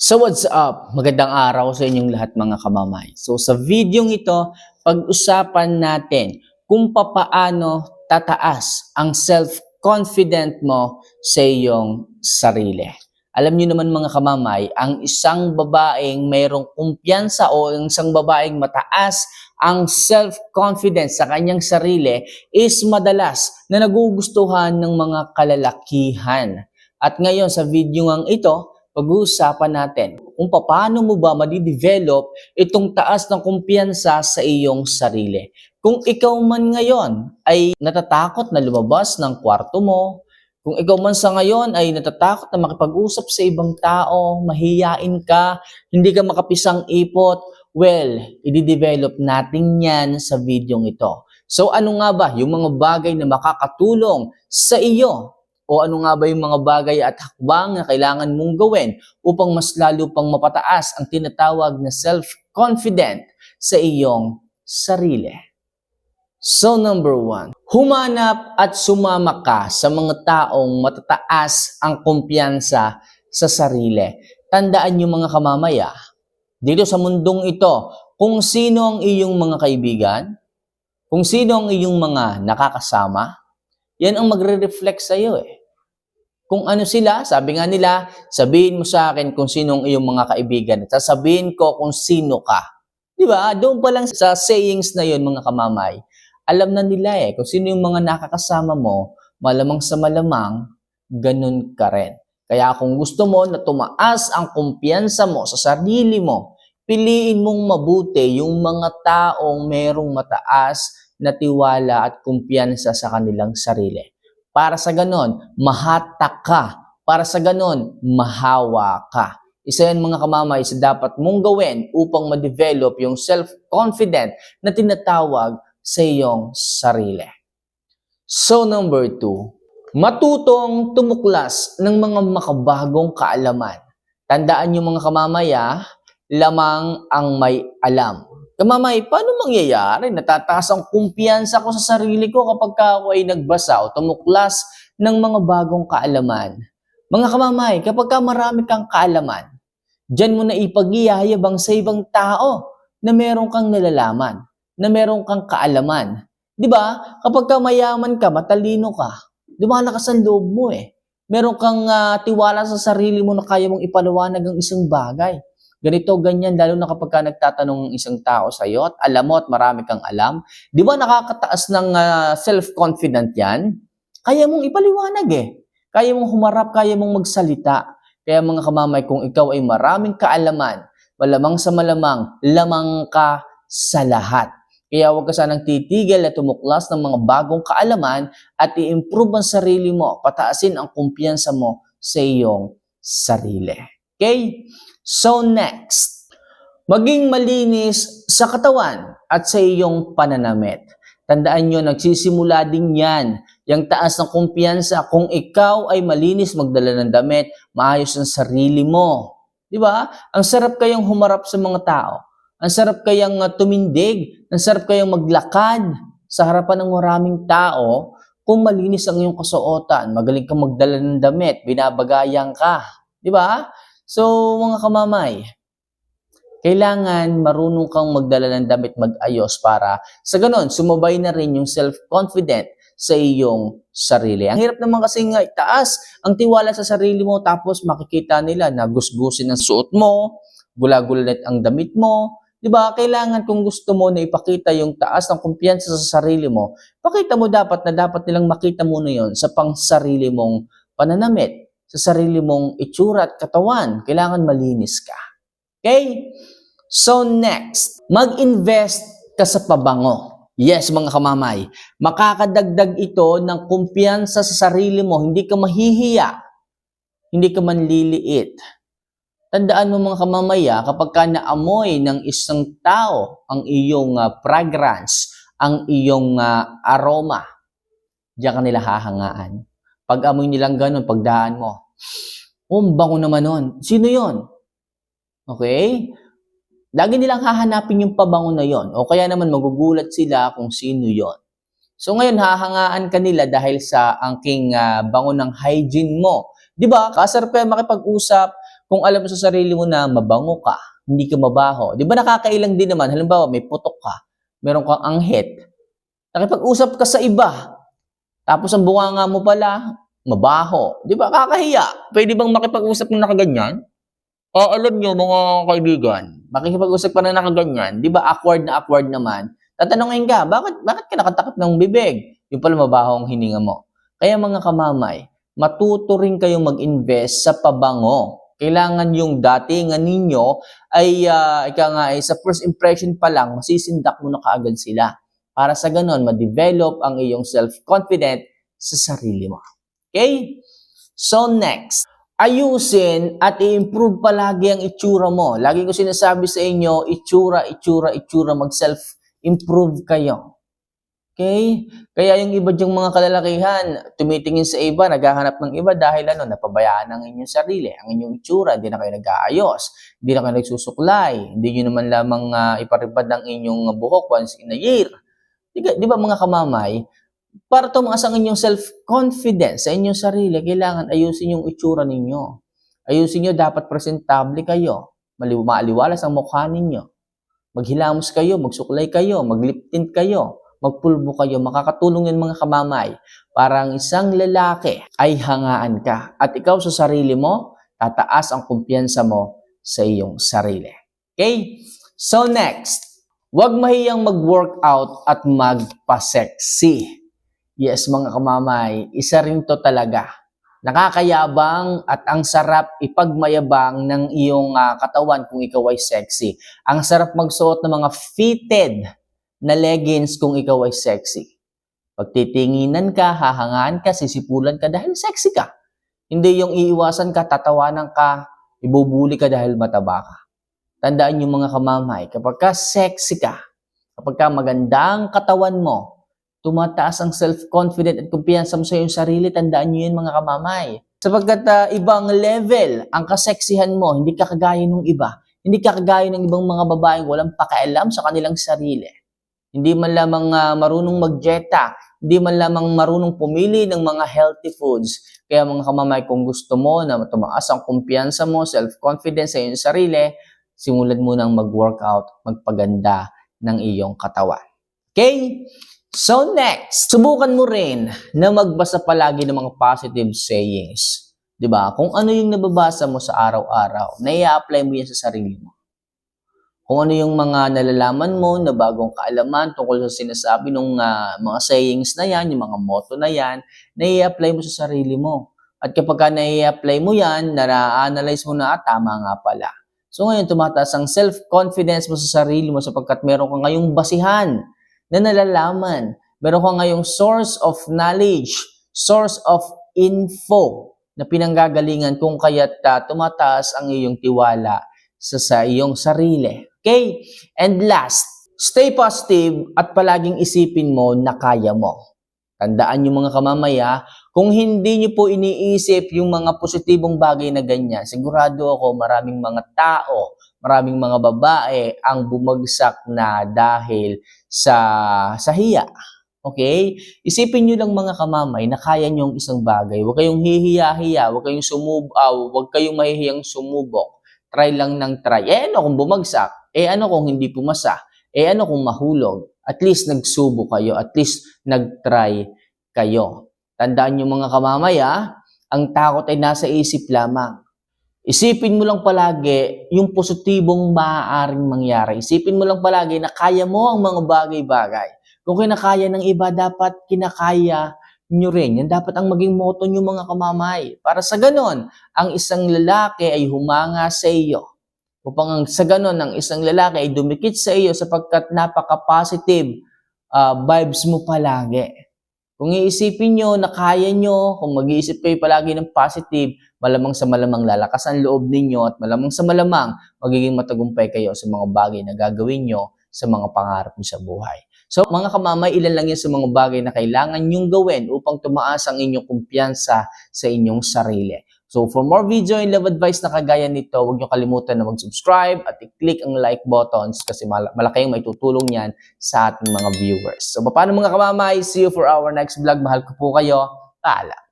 So what's up? Magandang araw sa inyong lahat mga kamamay. So sa video ito, pag-usapan natin kung papaano tataas ang self-confident mo sa iyong sarili. Alam niyo naman mga kamamay, ang isang babaeng mayroong kumpiyansa o ang isang babaeng mataas ang self-confidence sa kanyang sarili is madalas na nagugustuhan ng mga kalalakihan. At ngayon sa video ngang ito, pag-uusapan natin kung paano mo ba madidevelop itong taas ng kumpiyansa sa iyong sarili. Kung ikaw man ngayon ay natatakot na lumabas ng kwarto mo, kung ikaw man sa ngayon ay natatakot na makipag-usap sa ibang tao, mahiyain ka, hindi ka makapisang ipot, well, i-develop natin yan sa videong ito. So ano nga ba yung mga bagay na makakatulong sa iyo o ano nga ba yung mga bagay at hakbang na kailangan mong gawin upang mas lalo pang mapataas ang tinatawag na self-confident sa iyong sarili. So number one, humanap at sumama ka sa mga taong matataas ang kumpiyansa sa sarili. Tandaan niyo mga kamamaya, dito sa mundong ito, kung sino ang iyong mga kaibigan, kung sino ang iyong mga nakakasama, yan ang magre-reflect sa iyo eh. Kung ano sila, sabi nga nila, sabihin mo sa akin kung sino ang iyong mga kaibigan at sasabihin ko kung sino ka. Di ba? Doon pa lang sa sayings na yun, mga kamamay, alam na nila eh, kung sino yung mga nakakasama mo, malamang sa malamang, ganun ka rin. Kaya kung gusto mo na tumaas ang kumpiyansa mo sa sarili mo, piliin mong mabuti yung mga taong merong mataas na tiwala at kumpiyansa sa kanilang sarili. Para sa ganon, mahatak ka. Para sa ganon, mahawa ka. Isa yan mga kamamay sa dapat mong gawin upang ma-develop yung self-confident na tinatawag sa iyong sarili. So number two, matutong tumuklas ng mga makabagong kaalaman. Tandaan niyo mga kamamaya, lamang ang may alam. Kamamay, paano mangyayari? Natataas ang kumpiyansa ko sa sarili ko kapag ka ako ay nagbasa o tumuklas ng mga bagong kaalaman. Mga kamamay, kapag ka marami kang kaalaman, dyan mo na ipag-iyayabang sa ibang tao na meron kang nalalaman, na meron kang kaalaman. Di ba? Kapag ka mayaman ka, matalino ka, lumalakas ang loob mo eh. Meron kang ah, tiwala sa sarili mo na kaya mong ipaliwanag ang isang bagay ganito, ganyan, lalo na kapag ka nagtatanong ng isang tao sa iyo at alam mo at marami kang alam. Di ba nakakataas ng ah, self-confident yan? Kaya mong ipaliwanag eh. Kaya mong humarap, kaya mong magsalita. Kaya mga kamamay, kung ikaw ay maraming kaalaman, malamang sa malamang, lamang ka sa lahat. Kaya huwag ka sanang titigil at tumuklas ng mga bagong kaalaman at i-improve ang sarili mo, pataasin ang kumpiyansa mo sa iyong sarili. Okay? So next, maging malinis sa katawan at sa iyong pananamit. Tandaan nyo, nagsisimula din yan. Yung taas ng kumpiyansa, kung ikaw ay malinis magdala ng damit, maayos ang sarili mo. Di ba? Ang sarap kayang humarap sa mga tao. Ang sarap kayang uh, tumindig. Ang sarap kayang maglakad sa harapan ng maraming tao kung malinis ang iyong kasuotan. Magaling kang magdala ng damit, binabagayan ka. Di ba? So, mga kamamay, kailangan marunong kang magdala ng damit mag-ayos para sa ganon, sumabay na rin yung self-confident sa iyong sarili. Ang hirap naman kasi nga itaas ang tiwala sa sarili mo tapos makikita nila na gusgusin ang suot mo, gulagulat ang damit mo, 'di ba? Kailangan kung gusto mo na ipakita yung taas ng kumpiyansa sa sarili mo, pakita mo dapat na dapat nilang makita mo na 'yon sa pang sarili mong pananamit, sa sarili mong itsura at katawan. Kailangan malinis ka. Okay? So next, mag-invest ka sa pabango. Yes, mga kamamay, makakadagdag ito ng kumpiyansa sa sarili mo. Hindi ka mahihiya. Hindi ka manliliit. Tandaan mo mga kamamaya, kapag ka naamoy ng isang tao ang iyong uh, fragrance, ang iyong uh, aroma, diyan ka nila hahangaan. Pag amoy nilang ganun, pagdaan mo, oh, bango naman nun. Sino yon? Okay? Lagi nilang hahanapin yung pabango na yon. O kaya naman magugulat sila kung sino yon. So ngayon, hahangaan ka nila dahil sa angking uh, bango ng hygiene mo. Di ba? Kasarap kayo makipag-usap kung alam mo sa sarili mo na mabango ka, hindi ka mabaho. Di ba nakakailang din naman, halimbawa may putok ka, meron kang anghit, nakipag-usap ka sa iba, tapos ang bunganga mo pala, mabaho. Di ba? Kakahiya. Pwede bang makipag-usap ng nakaganyan? O alam nyo mga kaibigan, makikipag-usap ka na nakaganyan, di ba awkward na awkward naman, tatanungin ka, bakit, bakit ka nakatakip ng bibig? Yung pala mabaho ang hininga mo. Kaya mga kamamay, matuto rin kayong mag-invest sa pabango. Kailangan yung datingan ninyo ay, uh, ika nga, ay sa first impression pa lang, masisindak mo na kaagad sila. Para sa ganon, ma-develop ang iyong self-confident sa sarili mo. Okay? So next, ayusin at i-improve palagi ang itsura mo. Lagi ko sinasabi sa inyo, itsura, itsura, itsura, mag-self-improve kayo. Okay? Kaya yung iba dyang mga kalalakihan, tumitingin sa iba, naghahanap ng iba dahil ano, napabayaan ang inyong sarili, ang inyong itsura, hindi na kayo nag-aayos, hindi na kayo nagsusuklay, hindi nyo naman lamang uh, iparipad ang inyong buhok once in a year. Di, di ba mga kamamay, para tumaas ang inyong self-confidence sa inyong sarili, kailangan ayusin yung itsura ninyo. Ayusin nyo, dapat presentable kayo. Maliw maaliwalas ang mukha ninyo. Maghilamos kayo, magsuklay kayo, maglip tint kayo, magpulbo kayo. Makakatulong yan mga kamamay. Para ang isang lalaki ay hangaan ka. At ikaw sa sarili mo, tataas ang kumpiyansa mo sa iyong sarili. Okay? So next, huwag mahiyang mag-workout at magpa-sexy. Yes, mga kamamay, isa rin to talaga. Nakakayabang at ang sarap ipagmayabang ng iyong uh, katawan kung ikaw ay sexy. Ang sarap magsuot ng mga fitted na leggings kung ikaw ay sexy. Pagtitinginan ka, hahangaan ka, sisipulan ka dahil sexy ka. Hindi yung iiwasan ka, tatawanan ka, ibubuli ka dahil mataba ka. Tandaan yung mga kamamay, kapag ka sexy ka, kapag ka magandang katawan mo, tumataas ang self-confident at kumpiyansa mo sa iyong sarili, tandaan nyo yun mga kamamay. Sapagkat uh, ibang level ang kaseksihan mo, hindi ka kagaya ng iba. Hindi ka kagaya ng ibang mga babaeng walang pakialam sa kanilang sarili. Hindi man lamang uh, marunong magjeta, hindi man lamang marunong pumili ng mga healthy foods. Kaya mga kamamay, kung gusto mo na tumaas ang kumpiyansa mo, self-confidence sa iyong sarili, simulan mo nang mag-workout, magpaganda ng iyong katawan. Okay? So next, subukan mo rin na magbasa palagi ng mga positive sayings. 'Di ba? Kung ano yung nababasa mo sa araw-araw, na i-apply mo yan sa sarili mo. Kung ano yung mga nalalaman mo na bagong kaalaman tungkol sa sinasabi ng uh, mga sayings na yan, yung mga motto na yan, na i-apply mo sa sarili mo. At kapag ka na-apply mo yan, na-analyze mo na, ah, tama nga pala. So ngayon, tumataas ang self-confidence mo sa sarili mo sapagkat meron ka ngayong basihan na nalalaman. Meron ka ngayong source of knowledge, source of info na pinanggagalingan kung kaya't uh, tumataas ang iyong tiwala sa, sa iyong sarili. Okay? And last, stay positive at palaging isipin mo na kaya mo. Tandaan yung mga kamamaya, kung hindi niyo po iniisip yung mga positibong bagay na ganyan, sigurado ako maraming mga tao maraming mga babae ang bumagsak na dahil sa sa hiya. Okay? Isipin niyo lang mga kamamay na kaya niyo ang isang bagay. Huwag kayong hihiya-hiya, huwag kayong sumub, uh, huwag kayong mahihiyang sumubok. Try lang ng try. Eh ano kung bumagsak? Eh ano kung hindi pumasa? Eh ano kung mahulog? At least nagsubo kayo, at least nagtry kayo. Tandaan niyo mga kamamaya, ang takot ay nasa isip lamang. Isipin mo lang palagi yung positibong maaaring mangyari. Isipin mo lang palagi na kaya mo ang mga bagay-bagay. Kung kinakaya ng iba, dapat kinakaya nyo rin. Yan dapat ang maging motto nyo mga kamamay. Para sa ganon, ang isang lalaki ay humanga sa iyo. Upang sa ganon, ang isang lalaki ay dumikit sa iyo sapagkat napaka-positive uh, vibes mo palagi. Kung iisipin nyo na kaya nyo, kung mag-iisip kayo palagi ng positive, malamang sa malamang lalakas ang loob ninyo at malamang sa malamang magiging matagumpay kayo sa mga bagay na gagawin nyo sa mga pangarap nyo sa buhay. So mga kamamay, ilan lang yan sa mga bagay na kailangan nyong gawin upang tumaas ang inyong kumpiyansa sa inyong sarili. So for more video and love advice na kagaya nito, huwag niyo kalimutan na mag-subscribe at i-click ang like buttons kasi mal malaki yung maitutulong yan sa ating mga viewers. So paano mga kamamay, see you for our next vlog. Mahal ko po kayo. Paalam.